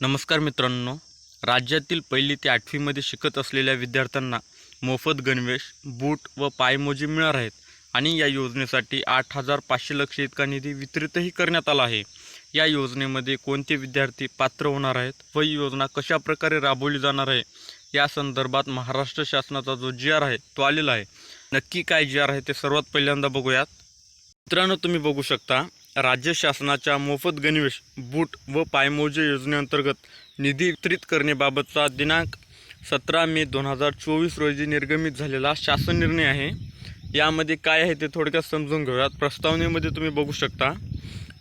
नमस्कार मित्रांनो. राज्यातील पहिली ते आठवीमध्ये शिकत असलेल्या विद्यार्थ्यांना मोफत गणवेश बूट व पायमोजी मिळणार आहेत आणि या योजनेसाठी आठ हजार पाचशे लक्ष इतका निधी वितरितही करण्यात आला आहे. या योजनेमध्ये कोणते विद्यार्थी पात्र होणार आहेत व ही योजना कशा प्रकारे राबवली जाणार आहे? या संदर्भात महाराष्ट्र शासनाचा जो जी आर आहे तो आलेला आहे. नक्की काय जी आर आहे ते सर्वात पहिल्यांदा बघूयात. मित्रांनो तुम्ही बघू शकता. राज्य शासनाच्या मोफत गणवेश बूट व पायमोजे योजनेअंतर्गत निधी वितरित करण्याबाबतचा दिनांक सतरा मे दोन हजार चोवीस रोजी निर्गमित झालेला शासन निर्णय आहे. यामध्ये काय आहे ते थोडक्यात समजून घेऊयात. प्रस्तावनेमध्ये तुम्ही बघू शकता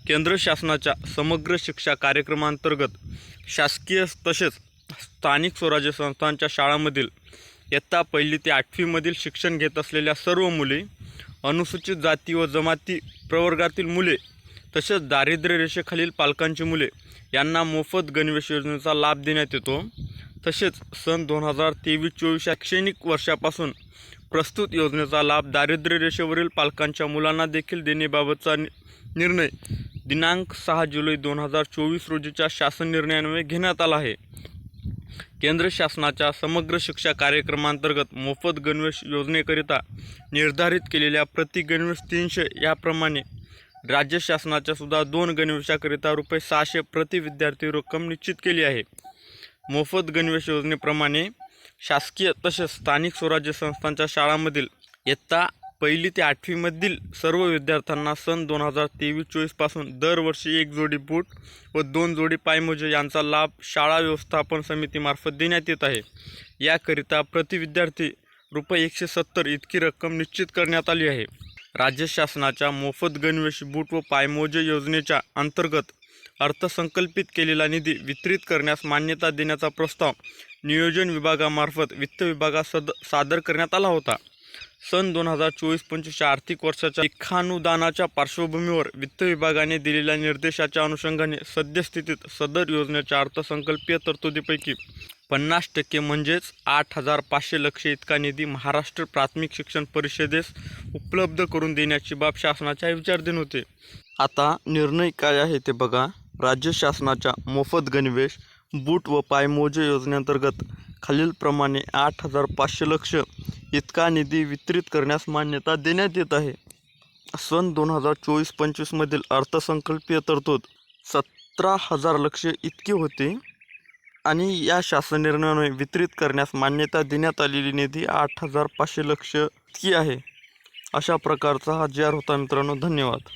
केंद्र शासनाच्या समग्र शिक्षा कार्यक्रमांतर्गत शासकीय तसेच स्थानिक स्वराज्य संस्थांच्या शाळांमधील इयत्ता पहिली ते आठवीमधील शिक्षण घेत असलेल्या सर्व मुले अनुसूचित जाती व जमाती प्रवर्गातील मुले तसेच दारिद्र्य रेषेखालील पालकांची मुले यांना मोफत गणवेश योजनेचा लाभ देण्यात येतो. तसेच सन दोन हजार तेवीस चोवीस शैक्षणिक वर्षापासून प्रस्तुत योजनेचा लाभ दारिद्र्य रेषेवरील पालकांच्या मुलांना देखील देण्याबाबतचा नि- निर्णय दिनांक सहा जुलै दोन हजार चोवीस रोजीच्या शासन निर्णयान्वये घेण्यात आला आहे. केंद्र शासनाच्या समग्र शिक्षा कार्यक्रमांतर्गत मोफत गणवेश योजनेकरिता निर्धारित केलेल्या प्रति गणवेश तीनशे याप्रमाणे राज्य शासनाच्या सुद्धा दोन गणवेशाकरिता रुपये सहाशे प्रति विद्यार्थी रक्कम निश्चित केली आहे. मोफत गणवेश योजनेप्रमाणे शासकीय तसेच स्थानिक स्वराज्य संस्थांच्या शाळांमधील इयत्ता पहिली ते आठवीमधील सर्व विद्यार्थ्यांना सन दोन हजार तेवीस चोवीसपासून दरवर्षी एक जोडी बूट व दोन जोडी पायमोजे यांचा लाभ शाळा व्यवस्थापन समितीमार्फत देण्यात येत आहे. याकरिता प्रति विद्यार्थी रुपये एकशे सत्तर इतकी रक्कम निश्चित करण्यात आली आहे. राज्य शासनाच्या मोफत गणवेश बूट व पायमोजे योजनेच्या अंतर्गत अर्थसंकल्पित केलेला निधी वितरित करण्यास मान्यता देण्याचा प्रस्ताव नियोजन विभागामार्फत वित्त विभागात सद सादर करण्यात आला होता. सन दोन हजार चोवीस पंचवीसच्या आर्थिक वर्षाच्या लेखानुदानाच्या पार्श्वभूमीवर वित्त विभागाने दिलेल्या निर्देशाच्या अनुषंगाने सद्यस्थितीत सदर योजनेच्या अर्थसंकल्पीय तरतुदीपैकी पन्नास टक्के म्हणजेच आठ हजार पाचशे लक्ष इतका निधी महाराष्ट्र प्राथमिक शिक्षण परिषदेस उपलब्ध करून देण्याची बाब शासनाच्या विचारधीन होते. आता निर्णय काय आहे ते बघा. राज्य शासनाच्या मोफत गणवेश बूट व पायमोजे योजनेअंतर्गत खालीलप्रमाणे आठ हजार पाचशे लक्ष इतका निधी वितरित करण्यास मान्यता देण्यात येत आहे. सन दोन हजार चोवीस पंचवीसमधील अर्थसंकल्पीय तरतूद सतरा हजार लक्ष इतकी होती आणि या शासन निर्णयाने वितरित करण्यास मान्यता देण्यात आलेली निधी आठ हजार पाचशे लक्ष इतकी आहे. अशा प्रकारचा हा जी आर होता मित्रांनो धन्यवाद.